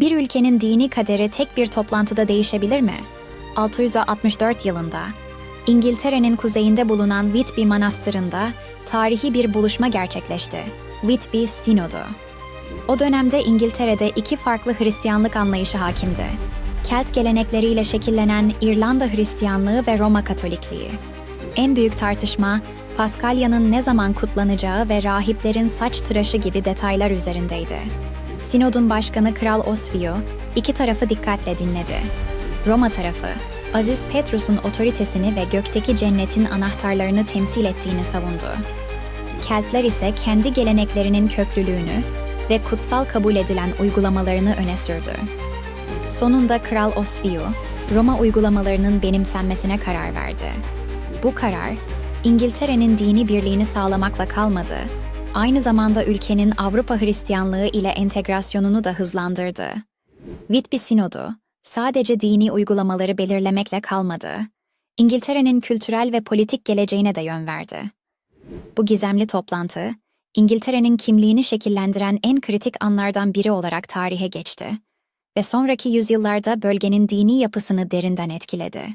Bir ülkenin dini kaderi tek bir toplantıda değişebilir mi? 664 yılında İngiltere'nin kuzeyinde bulunan Whitby Manastırı'nda tarihi bir buluşma gerçekleşti. Whitby Sinodu. O dönemde İngiltere'de iki farklı Hristiyanlık anlayışı hakimdi. Kelt gelenekleriyle şekillenen İrlanda Hristiyanlığı ve Roma Katolikliği. En büyük tartışma, Paskalya'nın ne zaman kutlanacağı ve rahiplerin saç tıraşı gibi detaylar üzerindeydi. Sinod'un başkanı Kral Oswio, iki tarafı dikkatle dinledi. Roma tarafı, Aziz Petrus'un otoritesini ve gökteki cennetin anahtarlarını temsil ettiğini savundu. Keltler ise kendi geleneklerinin köklülüğünü ve kutsal kabul edilen uygulamalarını öne sürdü. Sonunda Kral Oswio, Roma uygulamalarının benimsenmesine karar verdi. Bu karar, İngiltere'nin dini birliğini sağlamakla kalmadı, aynı zamanda ülkenin Avrupa Hristiyanlığı ile entegrasyonunu da hızlandırdı. Whitby Sinodu, sadece dini uygulamaları belirlemekle kalmadı, İngiltere'nin kültürel ve politik geleceğine de yön verdi. Bu gizemli toplantı, İngiltere'nin kimliğini şekillendiren en kritik anlardan biri olarak tarihe geçti ve sonraki yüzyıllarda bölgenin dini yapısını derinden etkiledi.